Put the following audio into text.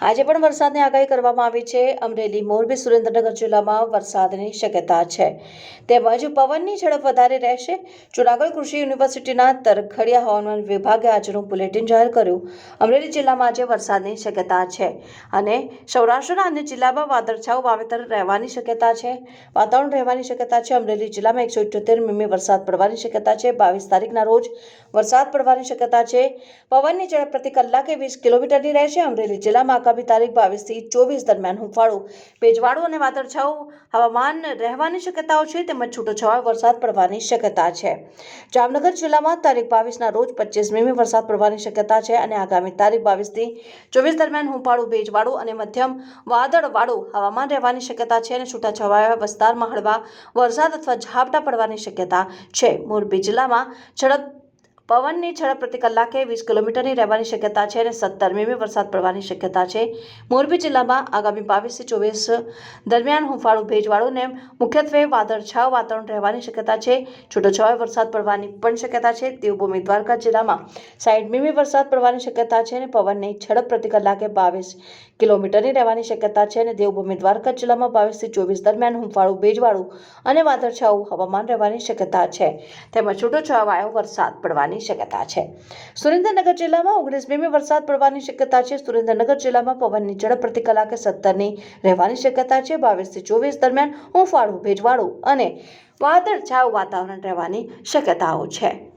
આજે પણ વરસાદની આગાહી કરવામાં આવી છે. અમરેલી, મોરબી, સુરેન્દ્રનગર જિલ્લામાં વરસાદની શક્યતા છે. તેમજ પવનની ઝડપ વધારે રહેશે. જૂનાગઢ કૃષિ યુનિવર્સિટીના તરખડિયા હવામાન વિભાગે આજનું બુલેટિન જાહેર કર્યું. અમરેલી જિલ્લામાં આજે વરસાદની શક્યતા છે અને સૌરાષ્ટ્રના અન્ય જિલ્લામાં વાદળછાયું વાવેતર રહેવાની શક્યતા છે. વાતાવરણ રહેવાની શક્યતા છે. અમરેલી જિલ્લામાં એકસો ઇઠ્યોતેર મીમી વરસાદ પડવાની શક્યતા છે. બાવીસ તારીખના રોજ વરસાદ પડવાની શક્યતા છે. પવનની ઝડપ પ્રતિ કલાકે વીસ કિલોમીટરની રહેશે. અમરેલી જિલ્લામાં આગામી તારીખ બાવીસથી ચોવીસ દરમિયાન હુંફાળું. ભેજવાળું અને વાદળછાયું હવામાન રહેવાની શક્યતાઓ છે તેમજ છૂટોછવાયો વરસાદ પડવાની શક્યતા છે. જામનગર જિલ્લામાં તારીખ બાવીસના રોજ પચીસ મીમી વરસાદ પડવાની શક્યતા છે અને આગામી તારીખ બાવીસથી ચોવીસ દરમિયાન હુંફાળું, ભેજવાળું અને મધ્યમ વાદળવાળું હવામાન રહેવાની શક્યતા છે અને છૂટાછવાયા વિસ્તારમાં હળવા વરસાદ અથવા ઝાપટા પડવાની શક્યતા છે. મોરબી જિલ્લામાં ઝડપ પવનની ઝડપ પ્રતિ કલાકે વીસ કિલોમીટરની રહેવાની શક્યતા છે અને સત્તર મીમી વરસાદ પડવાની શક્યતા છે. મોરબી જિલ્લામાં આગામી બાવીસથી ચોવીસ દરમિયાન હુંફાળું ભેજવાળું ને મુખ્યત્વે વાદળછાયું વાતાવરણ રહેવાની શક્યતા છે. છૂટોછવાયો વરસાદ પડવાની પણ શક્યતા છે. દેવભૂમિ દ્વારકા જિલ્લામાં સાઠ મીમી વરસાદ પડવાની શક્યતા છે અને પવનની ઝડપ પ્રતિ કલાકે બાવીસ કિલોમીટરની રહેવાની શક્યતા છે અને દેવભૂમિ દ્વારકા જિલ્લામાં બાવીસથી ચોવીસ દરમિયાન હુંફાળું ભેજવાળું અને વાદળછાયું હવામાન રહેવાની શક્યતા છે. તેમજ છૂટોછવાયો વરસાદ પડવાની શક્યતા છે. સુરેન્દ્રનગર જિલ્લામાં ઓગણીસ મીમી વરસાદ પડવાની શક્યતા છે. સુરેન્દ્રનગર જિલ્લામાં પવનની ઝડપ પ્રતિ કલાકે સત્તરની રહેવાની શક્યતા છે. બાવીસથી ચોવીસ દરમિયાન હુંફાળું ભેજવાળું અને વાદળછાયું વાતાવરણ રહેવાની શક્યતાઓ છે.